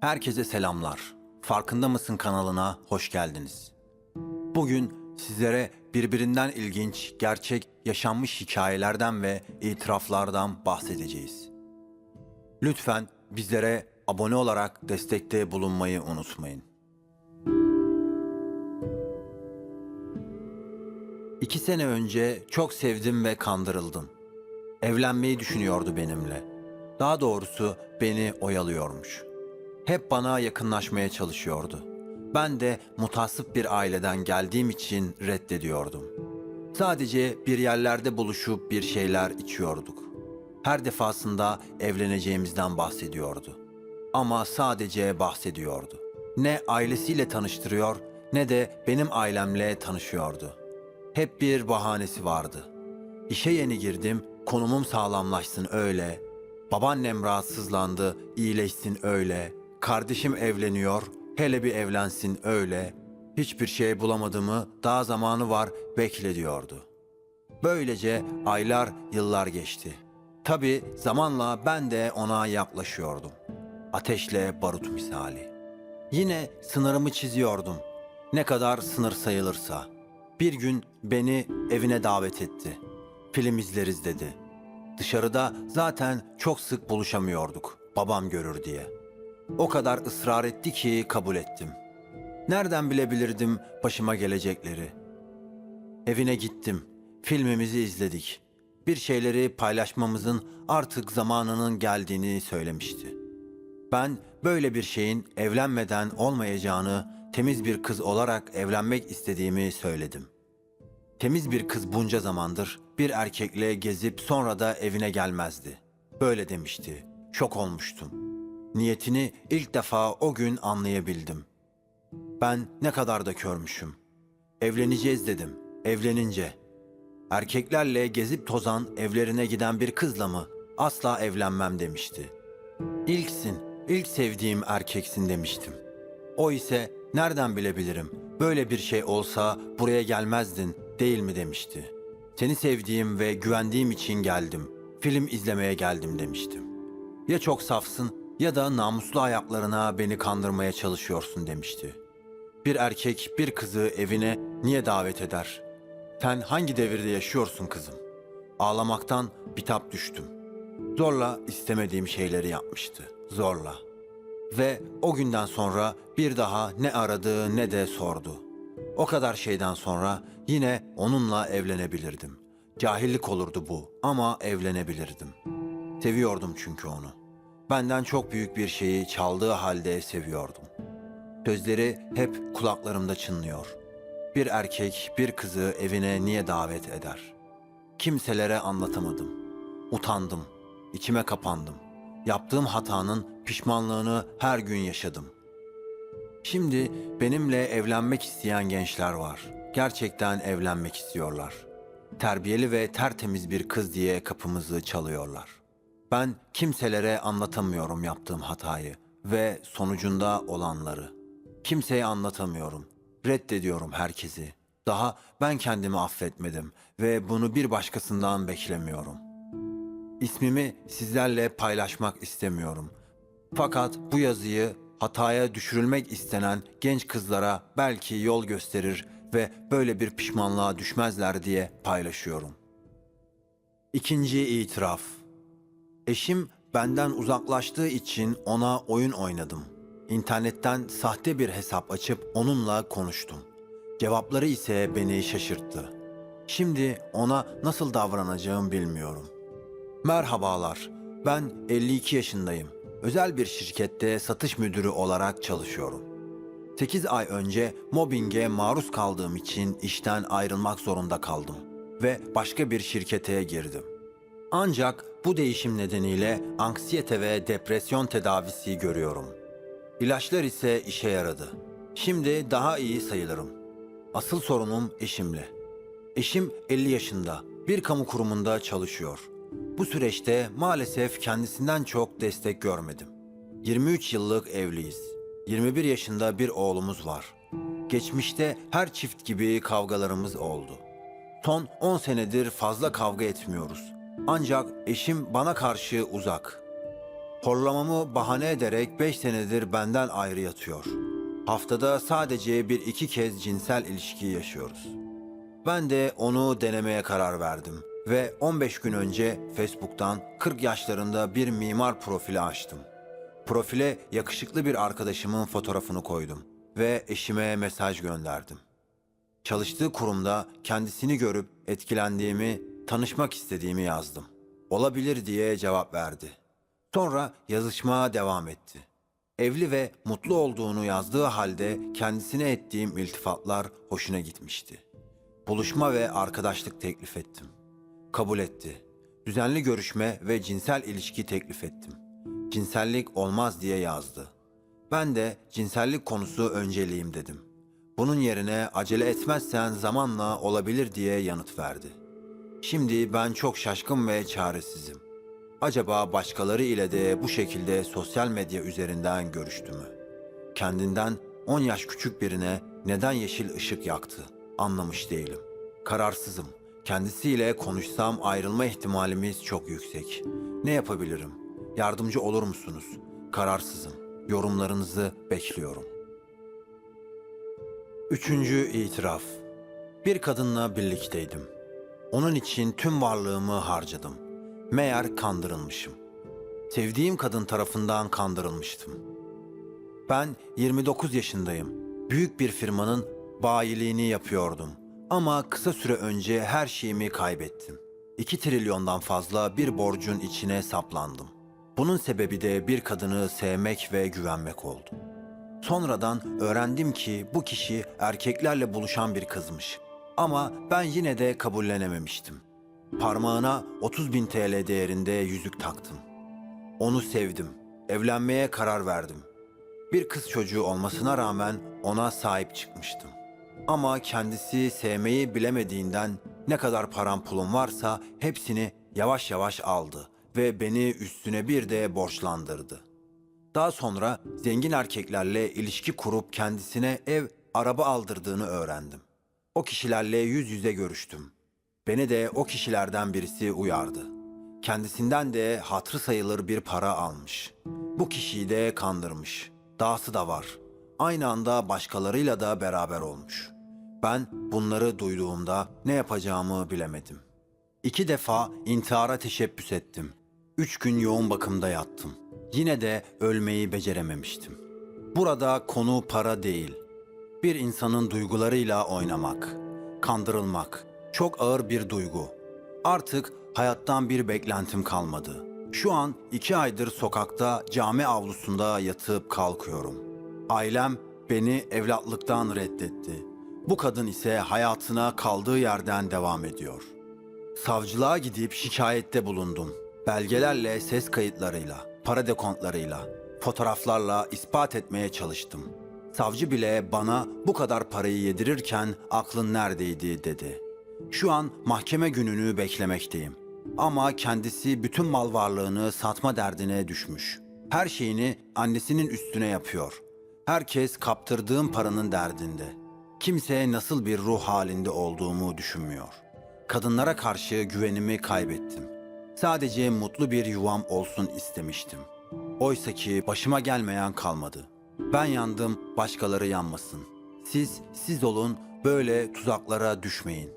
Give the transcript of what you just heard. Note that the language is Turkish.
Herkese selamlar. Farkında mısın kanalına hoş geldiniz. Bugün sizlere birbirinden ilginç, gerçek yaşanmış hikayelerden ve itiraflardan bahsedeceğiz. Lütfen bizlere abone olarak destekte bulunmayı unutmayın. İki sene önce çok sevdim ve kandırıldım. Evlenmeyi düşünüyordu benimle. Daha doğrusu beni oyalıyormuş. Hep bana yakınlaşmaya çalışıyordu. Ben de mutasip bir aileden geldiğim için reddediyordum. Sadece bir yerlerde buluşup bir şeyler içiyorduk. Her defasında evleneceğimizden bahsediyordu. Ama sadece bahsediyordu. Ne ailesiyle tanıştırıyor ne de benim ailemle tanışıyordu. Hep bir bahanesi vardı. İşe yeni girdim, konumum sağlamlaşsın öyle. Babaannem rahatsızlandı, iyileşsin öyle. Kardeşim evleniyor, hele bir evlensin öyle. Hiçbir şey bulamadığımı daha zamanı var bekle diyordu. Böylece aylar, yıllar geçti. Tabi zamanla ben de ona yaklaşıyordum. Ateşle barut misali. Yine sınırımı çiziyordum. Ne kadar sınır sayılırsa. Bir gün beni evine davet etti. Film izleriz dedi. Dışarıda zaten çok sık buluşamıyorduk. Babam görür diye. O kadar ısrar etti ki kabul ettim. Nereden bilebilirdim başıma gelecekleri? Evine gittim. Filmimizi izledik. Bir şeyleri paylaşmamızın artık zamanının geldiğini söylemişti. Ben böyle bir şeyin evlenmeden olmayacağını, temiz bir kız olarak evlenmek istediğimi söyledim. Temiz bir kız bunca zamandır bir erkekle gezip sonra da evine gelmezdi. Böyle demişti. Şok olmuştum. Niyetini ilk defa o gün anlayabildim. Ben ne kadar da körmüşüm. Evleneceğiz dedim. Evlenince. Erkeklerle gezip tozan evlerine giden bir kızla mı asla evlenmem demişti. İlksin, ilk sevdiğim erkeksin demiştim. O ise nereden bilebilirim böyle bir şey olsa buraya gelmezdin değil mi demişti. Seni sevdiğim ve güvendiğim için geldim. Film izlemeye geldim demiştim. Ya çok safsın ya da namuslu ayaklarına beni kandırmaya çalışıyorsun demişti. Bir erkek bir kızı evine niye davet eder? Sen hangi devirde yaşıyorsun kızım? Ağlamaktan bitap düştüm. Zorla istemediğim şeyleri yapmıştı. Zorla. Ve o günden sonra bir daha ne aradı ne de sordu. O kadar şeyden sonra yine onunla evlenebilirdim. Cahillik olurdu bu ama evlenebilirdim. Seviyordum çünkü onu. Benden çok büyük bir şeyi çaldığı halde seviyordum. Sözleri hep kulaklarımda çınlıyor. Bir erkek bir kızı evine niye davet eder? Kimselere anlatamadım. Utandım. içime kapandım. Yaptığım hatanın pişmanlığını her gün yaşadım. Şimdi benimle evlenmek isteyen gençler var. Gerçekten evlenmek istiyorlar. Terbiyeli ve tertemiz bir kız diye kapımızı çalıyorlar. Ben kimselere anlatamıyorum yaptığım hatayı ve sonucunda olanları. Kimseye anlatamıyorum. Reddediyorum herkesi. Daha ben kendimi affetmedim ve bunu bir başkasından beklemiyorum. İsmimi sizlerle paylaşmak istemiyorum. Fakat bu yazıyı hataya düşürülmek istenen genç kızlara belki yol gösterir ve böyle bir pişmanlığa düşmezler diye paylaşıyorum. İkinci itiraf. Eşim benden uzaklaştığı için ona oyun oynadım. İnternetten sahte bir hesap açıp onunla konuştum. Cevapları ise beni şaşırttı. Şimdi ona nasıl davranacağım bilmiyorum. Merhabalar. Ben 52 yaşındayım. Özel bir şirkette satış müdürü olarak çalışıyorum. 8 ay önce mobbinge maruz kaldığım için işten ayrılmak zorunda kaldım ve başka bir şirkete girdim. Ancak bu değişim nedeniyle anksiyete ve depresyon tedavisi görüyorum. İlaçlar ise işe yaradı. Şimdi daha iyi sayılırım. Asıl sorunum eşimle. Eşim 50 yaşında, bir kamu kurumunda çalışıyor. Bu süreçte maalesef kendisinden çok destek görmedim. 23 yıllık evliyiz. 21 yaşında bir oğlumuz var. Geçmişte her çift gibi kavgalarımız oldu. Son 10 senedir fazla kavga etmiyoruz. Ancak eşim bana karşı uzak. Horlamamı bahane ederek 5 senedir benden ayrı yatıyor. Haftada sadece bir iki kez cinsel ilişki yaşıyoruz. Ben de onu denemeye karar verdim ve 15 gün önce Facebook'tan 40 yaşlarında bir mimar profili açtım. Profile yakışıklı bir arkadaşımın fotoğrafını koydum ve eşime mesaj gönderdim. Çalıştığı kurumda kendisini görüp etkilendiğimi, tanışmak istediğimi yazdım. Olabilir diye cevap verdi. Sonra yazışmaya devam etti. Evli ve mutlu olduğunu yazdığı halde kendisine ettiğim iltifatlar hoşuna gitmişti. Buluşma ve arkadaşlık teklif ettim. Kabul etti. Düzenli görüşme ve cinsel ilişki teklif ettim. Cinsellik olmaz diye yazdı. Ben de cinsellik konusu önceliğim dedim. Bunun yerine acele etmezsen zamanla olabilir diye yanıt verdi. Şimdi ben çok şaşkın ve çaresizim. Acaba başkaları ile de bu şekilde sosyal medya üzerinden görüştü mü? Kendinden 10 yaş küçük birine neden yeşil ışık yaktı anlamış değilim. Kararsızım. Kendisiyle konuşsam ayrılma ihtimalimiz çok yüksek. Ne yapabilirim? Yardımcı olur musunuz? Kararsızım. Yorumlarınızı bekliyorum. Üçüncü itiraf. Bir kadınla birlikteydim. Onun için tüm varlığımı harcadım. Meğer kandırılmışım. Sevdiğim kadın tarafından kandırılmıştım. Ben 29 yaşındayım. Büyük bir firmanın bayiliğini yapıyordum. Ama kısa süre önce her şeyimi kaybettim. 2 trilyondan fazla bir borcun içine saplandım. Bunun sebebi de bir kadını sevmek ve güvenmek oldu. Sonradan öğrendim ki bu kişi erkeklerle buluşan bir kızmış. Ama ben yine de kabullenememiştim. Parmağına 30 bin TL değerinde yüzük taktım. Onu sevdim. Evlenmeye karar verdim. Bir kız çocuğu olmasına rağmen ona sahip çıkmıştım. Ama kendisi sevmeyi bilemediğinden ne kadar param pulum varsa hepsini yavaş yavaş aldı ve beni üstüne bir de borçlandırdı. Daha sonra zengin erkeklerle ilişki kurup kendisine ev, araba aldırdığını öğrendim. O kişilerle yüz yüze görüştüm. Beni de o kişilerden birisi uyardı. Kendisinden de hatırı sayılır bir para almış. Bu kişiyi de kandırmış. Dahası da var. Aynı anda başkalarıyla da beraber olmuş. Ben bunları duyduğumda ne yapacağımı bilemedim. İki defa intihara teşebbüs ettim. Üç gün yoğun bakımda yattım. Yine de ölmeyi becerememiştim. Burada konu para değil. Bir insanın duygularıyla oynamak, kandırılmak çok ağır bir duygu. Artık hayattan bir beklentim kalmadı. Şu an iki aydır sokakta cami avlusunda yatıp kalkıyorum. Ailem beni evlatlıktan reddetti. Bu kadın ise hayatına kaldığı yerden devam ediyor. Savcılığa gidip şikayette bulundum. Belgelerle, ses kayıtlarıyla, para dekontlarıyla, fotoğraflarla ispat etmeye çalıştım. Savcı bile bana bu kadar parayı yedirirken aklın neredeydi dedi. Şu an mahkeme gününü beklemekteyim. Ama kendisi bütün mal varlığını satma derdine düşmüş. Her şeyini annesinin üstüne yapıyor. Herkes kaptırdığım paranın derdinde. Kimse nasıl bir ruh halinde olduğumu düşünmüyor. Kadınlara karşı güvenimi kaybettim. Sadece mutlu bir yuvam olsun istemiştim. Oysa ki başıma gelmeyen kalmadı. Ben yandım, başkaları yanmasın. Siz siz olun, böyle tuzaklara düşmeyin.